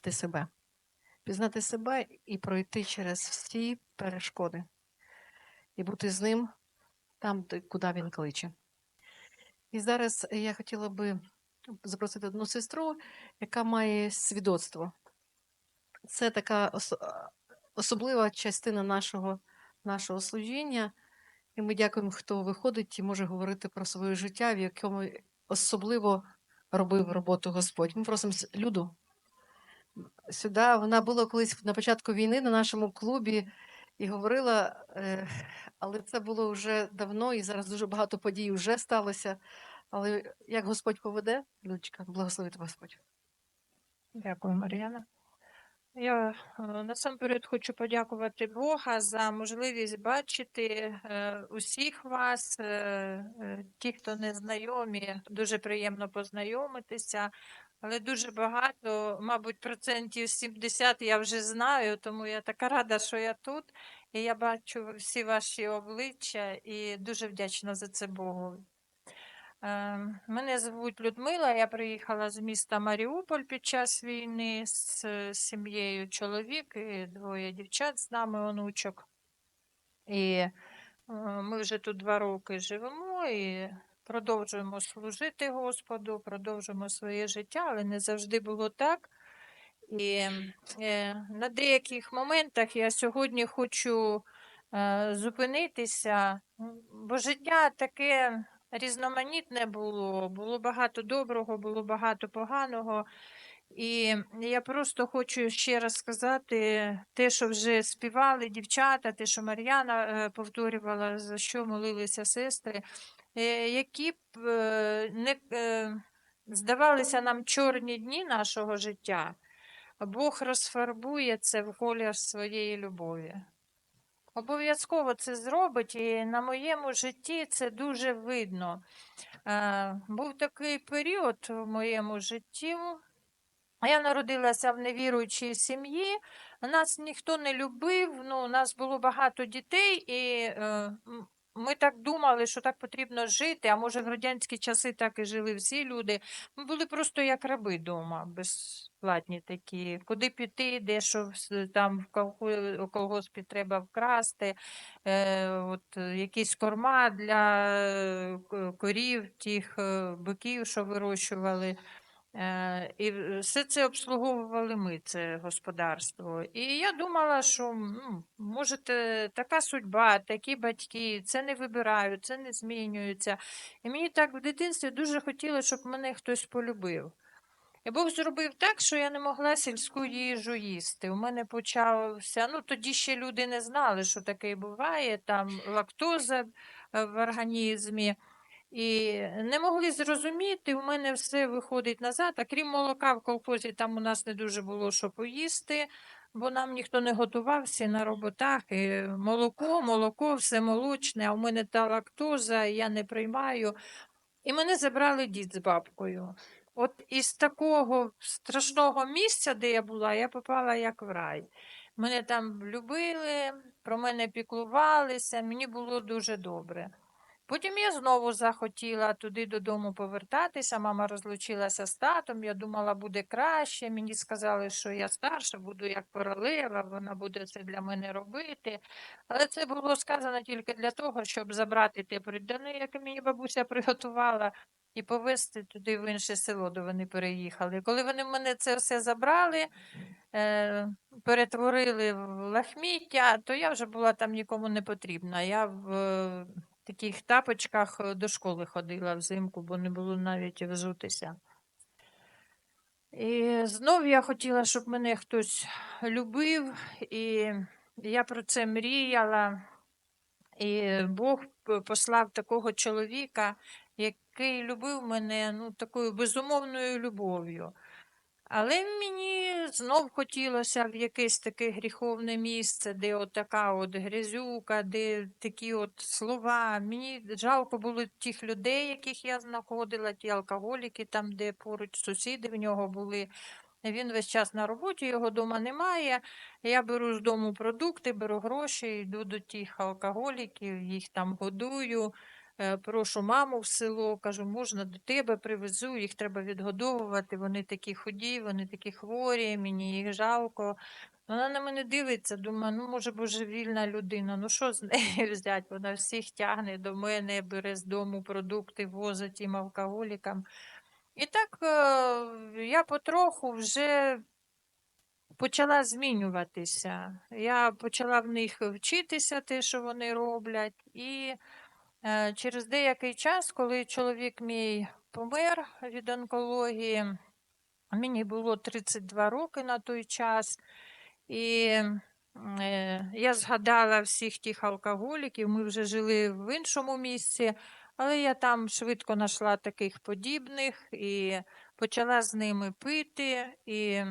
пізнати себе. Пізнати себе і пройти через всі перешкоди, і бути з ним там, куди він кличе. І зараз я хотіла би запросити одну сестру, яка має свідоцтво. Це така ос- особлива частина нашого, нашого служіння. І ми дякуємо, хто виходить і може говорити про своє життя, в якому особливо робив роботу Господь. Ми просимо Люду сюди. Вона була колись на початку війни на нашому клубі і говорила, е, але це було вже давно, і зараз дуже багато подій вже сталося. Але як Господь поведе, Людочка, благословити Господь. Дякую, Мар'яна. Я е, насамперед хочу подякувати Бога за можливість бачити е, усіх вас, ті, хто не знайомі, дуже приємно познайомитися. Але дуже багато, мабуть, процентів 70 я вже знаю, тому я така рада, що я тут. І я бачу всі ваші обличчя і дуже вдячна за це Богу. Е, Мене звуть Людмила, я приїхала з міста Маріуполь під час війни з сім'єю чоловік і двоє дівчат з нами, онучок. І е, ми вже тут два роки живемо і продовжуємо служити Господу, продовжуємо своє життя, але не завжди було так. І е, на деяких моментах я сьогодні хочу е, зупинитися, бо життя таке різноманітне було, було багато доброго, було багато поганого. І я просто хочу ще раз сказати те, що вже співали дівчата, те, що Мар'яна е, повторювала, за що молилися сестри, які б е, не е, здавалися нам чорні дні нашого життя. Бог розфарбує це в колір своєї любові. Обов'язково це зробить, і на моєму житті це дуже видно. Е, був такий період в моєму житті. Я народилася в невіруючій сім'ї, нас ніхто не любив, ну, у нас було багато дітей, і е, ми так думали, що так потрібно жити, а може в радянські часи так і жили всі люди. Ми були просто як раби вдома, безплатні такі. Куди піти, де що там в колгоспі треба вкрасти, е, от, е, якісь корма для е, корів, тих е, биків, що вирощували. Е, І все це обслуговували ми, це господарство. І я думала, що ну, може, така судьба, такі батьки, це не вибирають, це не змінюється. І мені так в дитинстві дуже хотілося, щоб мене хтось полюбив. І Бог зробив так, що я не могла сільську їжу їсти. У мене почався, ну тоді ще люди не знали, що таке буває, там лактоза в організмі. І не могли зрозуміти, у мене все виходить назад, а крім молока в колхозі, там у нас не дуже було що поїсти, бо нам ніхто не готував всі на роботах. І молоко, молоко, все молочне, а у мене та лактоза, я не приймаю. І мене забрали дід з бабкою. От із такого страшного місця, де я була, я попала як в рай. Мене там любили, про мене піклувалися, мені було дуже добре. Потім я знову захотіла туди додому повертатися. Мама розлучилася з татом. Я думала, буде краще. Мені сказали, що я старша, буду як королева, вона буде це для мене робити. Але це було сказано тільки для того, щоб забрати те придане, яке мені бабуся приготувала, і повезти туди в інше село, де вони переїхали. Коли вони мене це все забрали, е, перетворили в лахміття, то я вже була там нікому не потрібна. Я в таких тапочках е, до школи ходила взимку, бо не було навіть взутися. І знов я хотіла, щоб мене хтось любив, і я про це мріяла. І Бог послав такого чоловіка, який любив мене ну, такою безумовною любов'ю. Але мені знов хотілося в якесь таке гріховне місце, де от така от грязюка, де такі от слова. Мені жалко було тих людей, яких я знаходила, ті алкоголіки, там, де поруч сусіди в нього були. Він весь час на роботі, його вдома немає. Я беру з дому продукти, беру гроші, йду до тих алкоголіків, їх там годую. Е, прошу маму в село, кажу, можна до тебе привезу, їх треба відгодовувати. Вони такі худі, вони такі хворі, мені їх жалко. Вона на мене дивиться, думає, ну, може, божевільна людина, ну що з неї взяти? Вона всіх тягне до мене, бере з дому продукти, возить їм алкоголікам. І так е, я потроху вже почала змінюватися. Я почала в них вчитися, те, що вони роблять. І через деякий час, коли чоловік мій помер від онкології, мені було 32 роки на той час. І е, я згадала всіх тих алкоголіків. Ми вже жили в іншому місці, але я там швидко знайшла таких подібних і почала з ними пити. І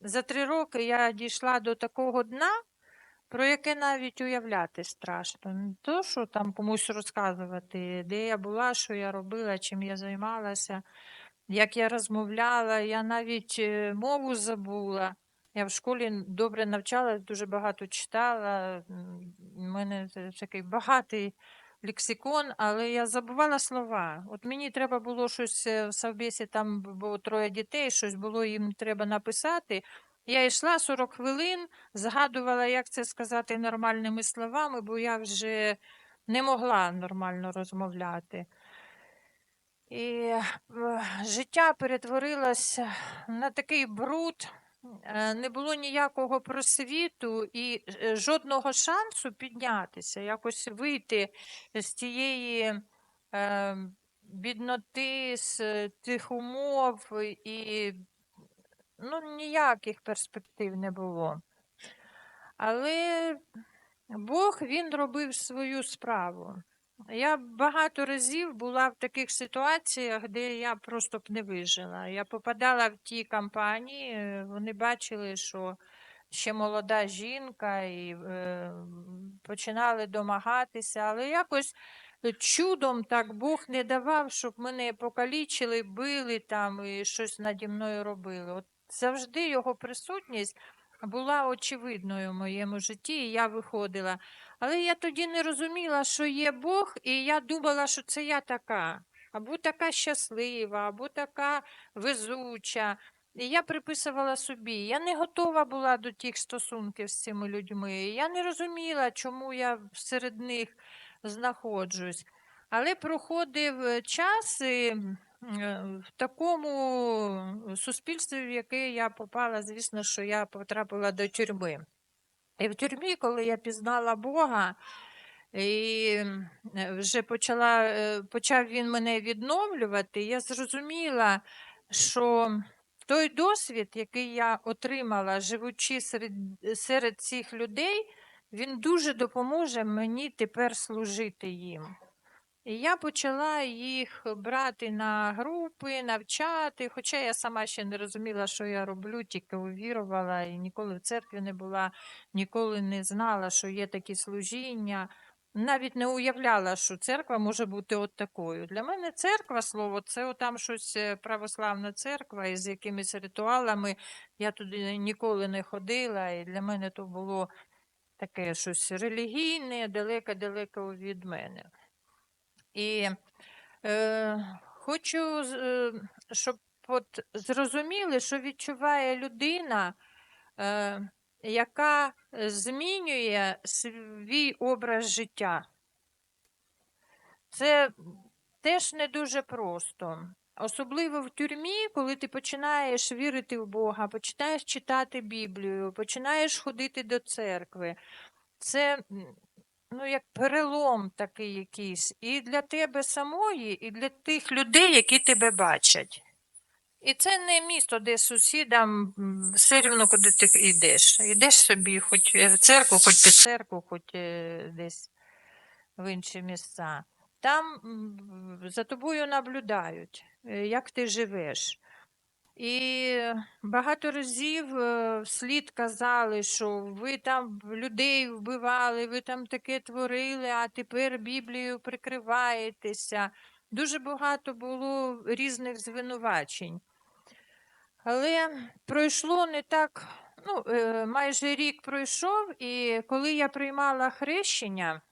за три роки я дійшла до такого дна, про яке навіть уявляти страшно. Не то, що там комусь розказувати, де я була, що я робила, чим я займалася, як я розмовляла, я навіть е, мову забула. Я в школі добре навчалась, дуже багато читала. У мене такий багатий лексикон, але я забувала слова. От мені треба було щось е, в совбесі, там було троє дітей, щось було їм треба написати. Я йшла 40 хвилин, згадувала, як це сказати нормальними словами, бо я вже не могла нормально розмовляти. І е, життя перетворилося на такий бруд, е, не було ніякого просвіту і е, жодного шансу піднятися, якось вийти з тієї е, бідноти, з тих умов, і ну, ніяких перспектив не було. Але Бог він робив свою справу. Я багато разів була в таких ситуаціях, де я просто б не вижила. Я попадала в ті компанії, е, вони бачили, що ще молода жінка, і е, починали домагатися, але якось чудом так Бог не давав, щоб мене покалічили, били там і щось наді мною робили. От завжди його присутність була очевидною в моєму житті, і я виходила. Але я тоді не розуміла, що є Бог, і я думала, що це я така, або така щаслива, або така везуча. І я приписувала собі. Я не готова була до тих стосунків з цими людьми. Я не розуміла, чому я серед них знаходжусь. Але проходив е, час і е, в такому суспільстві, в яке я попала, звісно, що я потрапила до тюрми. І в тюрмі, коли я пізнала Бога, і е, вже почала, е, почав він мене відновлювати, я зрозуміла, що той досвід, який я отримала, живучи серед, серед цих людей, він дуже допоможе мені тепер служити їм. І я почала їх брати на групи, навчати, хоча я сама ще не розуміла, що я роблю, тільки увірувала і ніколи в церкві не була, ніколи не знала, що є такі служіння. Навіть не уявляла, що церква може бути от такою. Для мене церква, слово, це там щось е, православна церква із якимись ритуалами. Я туди ніколи не ходила, і для мене то було таке щось релігійне, далеко-далеко від мене. І е, хочу, е, щоб от зрозуміли, що відчуває людина, е, яка змінює свій образ життя. Це теж не дуже просто. Особливо в тюрмі, коли ти починаєш вірити в Бога, починаєш читати Біблію, починаєш ходити до церкви. Це ну, як перелом такий якийсь і для тебе самої, і для тих людей, які тебе бачать. І це не місто, де сусідам все рівно, куди ти йдеш. Йдеш собі, хоч е, в церкву, хоч під церкву, хоч е, десь в інші місця. Там за тобою наблюдають, е, як ти живеш. І багато разів е, вслід казали, що ви там людей вбивали, ви там таке творили, а тепер Біблією прикриваєтеся. Дуже багато було різних звинувачень. Але пройшло не так, ну, е, майже рік пройшов, і коли я приймала хрещення,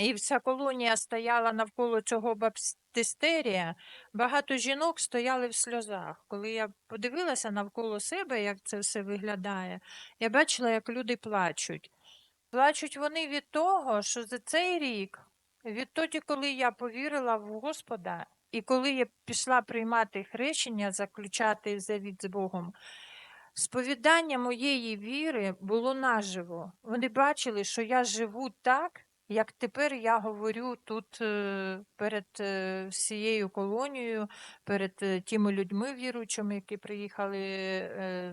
і вся колонія стояла навколо цього баптистерія, багато жінок стояли в сльозах. Коли я подивилася навколо себе, як це все виглядає, я бачила, як люди плачуть. Плачуть вони від того, що за цей рік, відтоді, коли я повірила в Господа, і коли я пішла приймати хрещення, заключати завіт з Богом, сповідання моєї віри було наживо. Вони бачили, що я живу так, як тепер я говорю тут е, перед е, всією колонією, перед е, тими людьми віруючими, які приїхали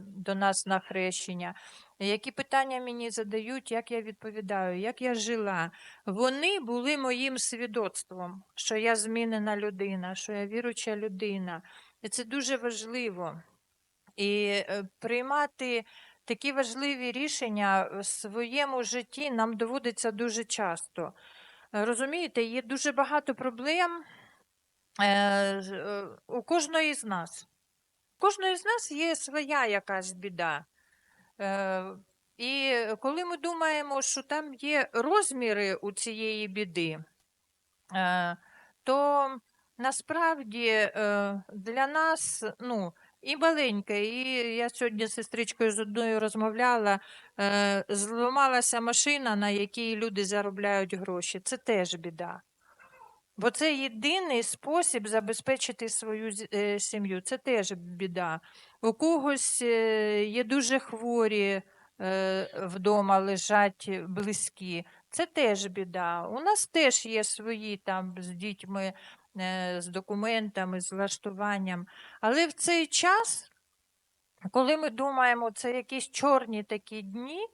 до нас на хрещення. Які питання мені задають, як я відповідаю, як я жила. Вони були моїм свідоцтвом, що я змінена людина, що я віруча людина. І це дуже важливо. І приймати такі важливі рішення в своєму житті нам доводиться дуже часто. Розумієте, є дуже багато проблем е, е, у кожної з нас. У кожної з нас є своя якась біда. Е, І коли ми думаємо, що там є розміри у цієї біди, то насправді для нас ну, і маленьке, і я сьогодні з сестричкою з одною розмовляла, е, зламалася машина, на якій люди заробляють гроші. Це теж біда. Бо це єдиний спосіб забезпечити свою е, сім'ю. Це теж біда. У когось е, є дуже хворі е, вдома лежать близькі. Це теж біда. У нас теж є свої там з дітьми, з документами, з влаштуванням. Але в цей час, коли ми думаємо, це якісь чорні такі дні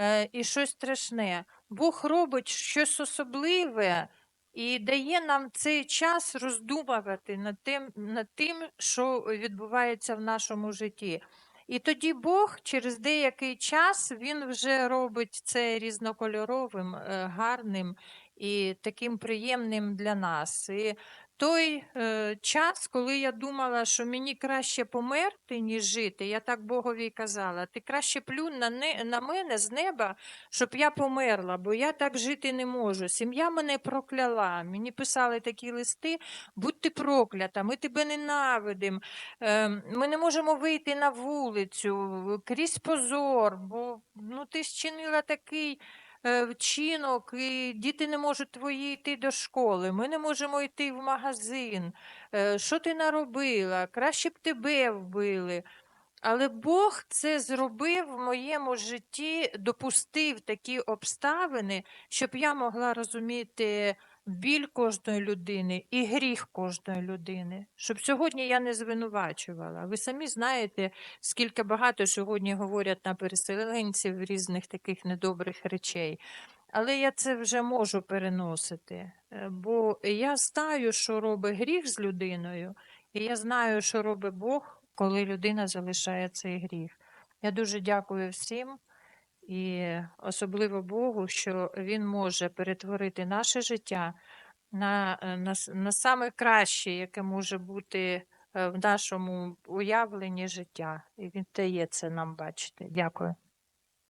е, і щось страшне, Бог робить щось особливе і дає нам цей час роздумувати над тим, над тим, що відбувається в нашому житті. І тоді Бог через деякий час він вже робить це різнокольоровим, е, гарним і таким приємним для нас. І той е, час, коли я думала, що мені краще померти, ніж жити, я так Богові казала, ти краще плюнь на, не, на мене з неба, щоб я померла, бо я так жити не можу. Сім'я мене прокляла. Мені писали такі листи, будь ти проклята, ми тебе ненавидимо, е, ми не можемо вийти на вулицю, крізь позор, бо ну, ти зчинила такий е, вчинок, і діти не можуть твої йти до школи, ми не можемо йти в магазин. Е, Що ти наробила? Краще б тебе вбили. Але Бог це зробив в моєму житті, допустив такі обставини, щоб я могла розуміти біль кожної людини і гріх кожної людини, щоб сьогодні я не звинувачувала. Ви самі знаєте, скільки багато сьогодні говорять на переселенців різних таких недобрих речей. Але я це вже можу переносити, е, бо я знаю, що робить гріх з людиною, і я знаю, що робить Бог, коли людина залишає цей гріх. Я дуже дякую всім і особливо Богу, що Він може перетворити наше життя на, е, на, на саме краще, яке може бути е, в нашому уявленні життя. І він дає це нам бачити. Дякую.